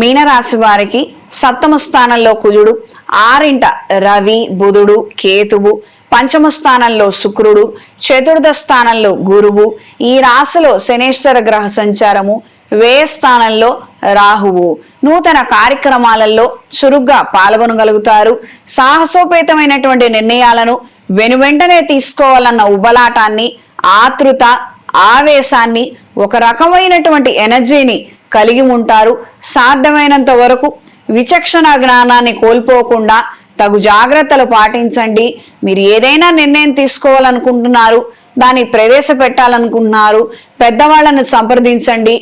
మీనరాశి వారికి సప్తమ స్థానంలో కుజుడు ఆరింట రవి బుధుడు కేతువు పంచమ స్థానంలో శుక్రుడు చతుర్థ స్థానంలో గురువు ఈ రాశిలో శనేశ్వర గ్రహ సంచారము వ్యయ స్థానంలో రాహువు. నూతన కార్యక్రమాలలో చురుగ్గా పాల్గొనగలుగుతారు. సాహసోపేతమైనటువంటి నిర్ణయాలను వెనువెంటనే తీసుకోవాలన్న ఉబలాటాన్ని ఆతృత ఆవేశాన్ని ఒక రకమైనటువంటి ఎనర్జీని కలిగి ఉంటారు. సాధ్యమైనంత వరకు విచక్షణ జ్ఞానాన్ని కోల్పోకుండా తగు జాగ్రత్తలు పాటించండి. మీరు ఏదైనా నిర్ణయం తీసుకోవాలనుకుంటున్నారు దాన్ని ప్రవేశపెట్టాలనుకుంటున్నారు పెద్దవాళ్ళను సంప్రదించండి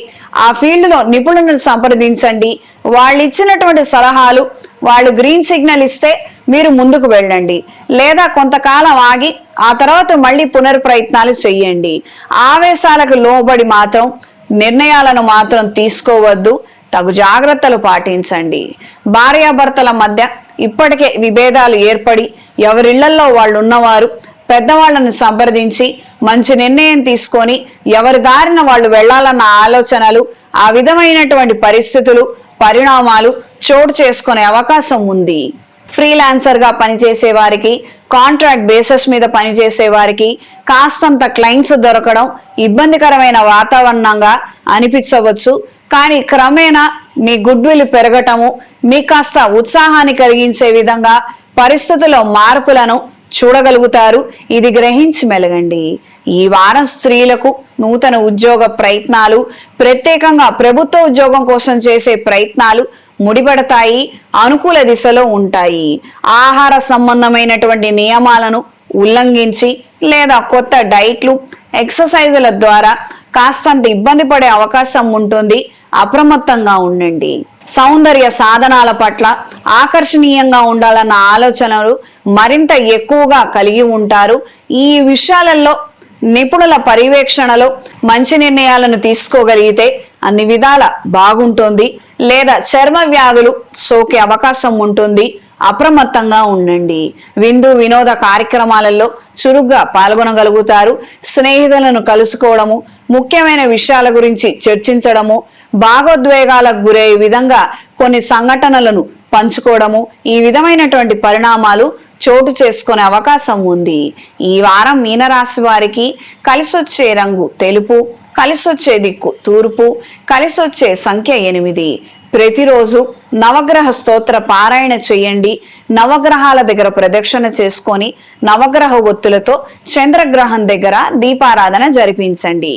ఆ ఫీల్డ్లో నిపుణులను సంప్రదించండి. వాళ్ళు ఇచ్చినటువంటి సలహాలు వాళ్ళు గ్రీన్ సిగ్నల్ ఇస్తే మీరు ముందుకు వెళ్ళండి. లేదా కొంతకాలం ఆగి ఆ తర్వాత మళ్ళీ పునర్ప్రయత్నాలు చెయ్యండి. ఆవేశాలకు లోబడి మాత్రం నిర్ణయాలను మాత్రం తీసుకోవద్దు. తగు జాగ్రత్తలు పాటించండి. భార్యాభర్తల మధ్య ఇప్పటికే విభేదాలు ఏర్పడి ఎవరిళ్ళలో వాళ్ళు ఉన్నవారు పెద్దవాళ్ళను సంప్రదించి మంచి నిర్ణయం తీసుకొని ఎవరి దారిన వాళ్ళు వెళ్ళాలన్న ఆలోచనలు ఆ విధమైనటువంటి పరిస్థితులు పరిణామాలు చోటు చేసుకునే అవకాశం ఉంది. ఫ్రీలాన్సర్గా పనిచేసే వారికి కాంట్రాక్ట్ బేసిస్ మీద పనిచేసే వారికి కాస్తంత క్లయింట్స్ దొరకడం ఇబ్బందికరమైన వాతావరణంగా అనిపించవచ్చు. కానీ క్రమేణా మీ గుడ్ విల్ పెరగటము మీ కాస్త ఉత్సాహాన్ని కలిగించే విధంగా పరిస్థితుల్లో మార్పులను చూడగలుగుతారు. ఇది గ్రహించి మెలగండి. ఈ వారం స్త్రీలకు నూతన ఉద్యోగ ప్రయత్నాలు ప్రత్యేకంగా ప్రభుత్వ ఉద్యోగం కోసం చేసే ప్రయత్నాలు ముడిపడతాయి అనుకూల దిశలో ఉంటాయి. ఆహార సంబంధమైనటువంటి నియమాలను ఉల్లంఘించి లేదా కొత్త డైట్లు ఎక్సర్సైజుల ద్వారా కాస్తంత ఇబ్బంది పడే అవకాశం ఉంటుంది. అప్రమత్తంగా ఉండండి. సౌందర్య సాధనాల పట్ల ఆకర్షణీయంగా ఉండాలన్న ఆలోచనలు మరింత ఎక్కువగా కలిగి ఉంటారు. ఈ విషయాలలో నిపుణుల పర్యవేక్షణలో మంచి నిర్ణయాలను తీసుకోగలిగితే అన్ని విధాల బాగుంటుంది. లేదా చర్మ వ్యాధులు సోకే అవకాశం ఉంటుంది. అప్రమత్తంగా ఉండండి. విందు వినోద కార్యక్రమాలలో చురుగ్గా పాల్గొనగలుగుతారు. స్నేహితులను కలుసుకోవడము ముఖ్యమైన విషయాల గురించి చర్చించడము భాగోద్వేగాలకు గురయ్యే విధంగా కొన్ని సంఘటనలను పంచుకోవడము ఈ విధమైనటువంటి పరిణామాలు చోటు చేసుకునే అవకాశం ఉంది. ఈ వారం మీనరాశి వారికి కలిసొచ్చే రంగు తెలుపు కలిసొచ్చే దిక్కు తూర్పు కలిసొచ్చే సంఖ్య ఎనిమిది. ప్రతిరోజు నవగ్రహ స్తోత్ర పారాయణ చేయండి. నవగ్రహాల దగ్గర ప్రదక్షిణ చేసుకొని నవగ్రహ ఒత్తులతో చంద్రగ్రహం దగ్గర దీపారాధన జరిపించండి.